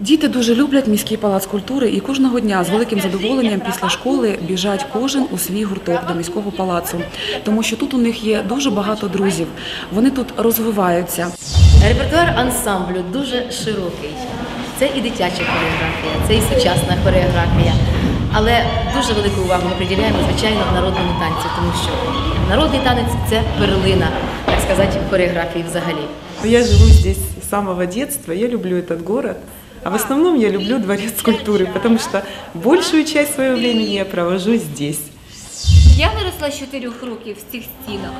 Діти дуже люблять міський палац культури і кожного дня з великим задоволенням після школи біжать кожен у свій гурток до міського палацу, тому що тут у них є дуже багато друзів. Вони тут розвиваються. Репертуар ансамблю дуже широкий. Це і дитяча хореографія, це і сучасна хореографія. Але дуже велику увагу ми приділяємо, звичайно, народному танцю, тому що народний танець це перлина, так сказати, хореографії взагалі. Я живу здесь с самого детства, я люблю этот город. А в основном я люблю дворец культуры, потому что большую часть своего времени я провожу здесь. Я виросла з чотирьох років в цих стінах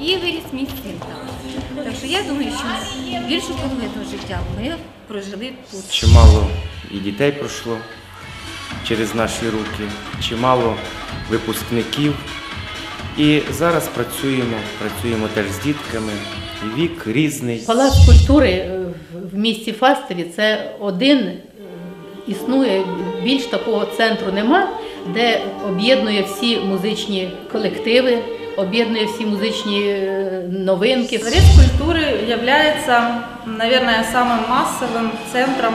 і виріс мій син там. Так що я думаю, що більшу половину життя ми прожили тут. Чимало і дітей пройшло через наші руки, чимало випускників. І зараз працюємо, працюємо теж з дітками. Вік різний. Палац культури е, в місті Фастові це один е, існує, більш такого центру нема, де об'єднує всі музичні колективи, об'єднує всі музичні е, новинки. Дворец культуры является, наверное, самым массовым центром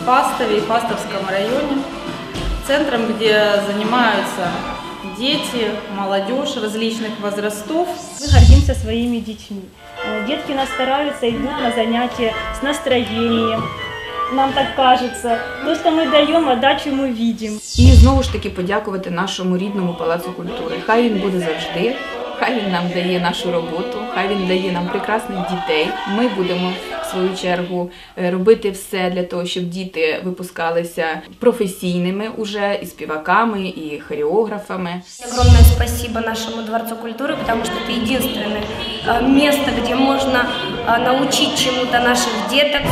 в Фастове и Фастовском районе. Центром, где занимаются дети, молодежь различных возрастов. Мы гордимся своими детьми. Э, Детки у нас стараются, идут на занятия с настроением. Нам так кажется. То, что мы даем, отдачу мы видим. І знову ж таки подякувати нашому рідному палацу культури. Хай він буде завжди. Хай він нам дає нашу роботу, хай він дає нам прекрасних дітей. Ми будемо в свою чергу е, робити все для того, щоб діти випускалися професійними уже і співаками, і хореографами. Огромное спасибо нашему Дворцу культуры, потому что это единственное э, место, где можно э, научить чему-то наших деток.